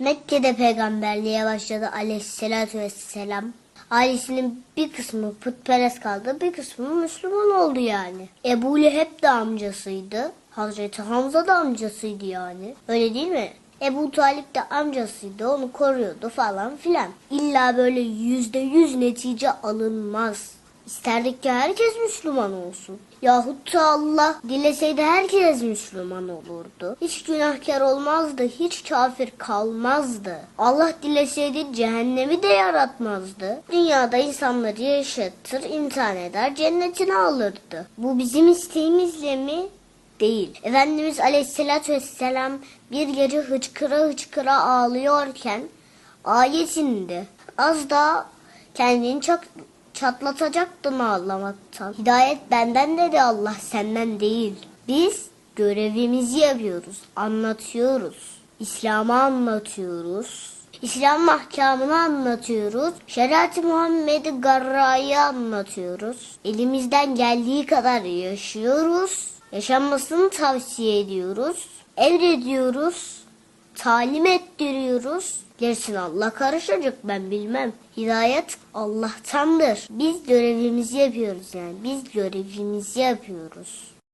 Mekke'de peygamberliğe başladı aleyhissalatü vesselam. Ailesinin bir kısmı putperest kaldı, bir kısmı Müslüman oldu yani. Ebu Leheb de amcasıydı. Hazreti Hamza da amcasıydı yani. Öyle değil mi? Ebu Talip de amcasıydı, onu koruyordu falan filan. İlla böyle yüzde yüz netice alınmaz. İsterdik ki herkes Müslüman olsun. Yahut da Allah dileseydi herkes Müslüman olurdu. Hiç günahkar olmazdı, hiç kafir kalmazdı. Allah dileseydi cehennemi de yaratmazdı. Dünyada insanları yaşatır, imtihan eder, cennetine alırdı. Bu bizim isteğimizle mi? Değil. Efendimiz Aleyhisselatü Vesselam bir gece hıçkıra hıçkıra ağlıyorken ayet indi. Az daha kendini çok çatlatacaktım ağlamaktan. Hidayet benden dedi Allah senden değil. Biz görevimizi yapıyoruz, anlatıyoruz. İslam'ı anlatıyoruz. İslam mahkamını anlatıyoruz. Şeriat-ı Muhammed'i Garra'yı anlatıyoruz. Elimizden geldiği kadar yaşıyoruz. Yaşanmasını tavsiye ediyoruz. Emrediyoruz. Talim ettiriyoruz. Gerisini Allah karışacak ben bilmem. Hidayet Allah'tandır. Biz görevimizi yapıyoruz yani. Biz görevimizi yapıyoruz.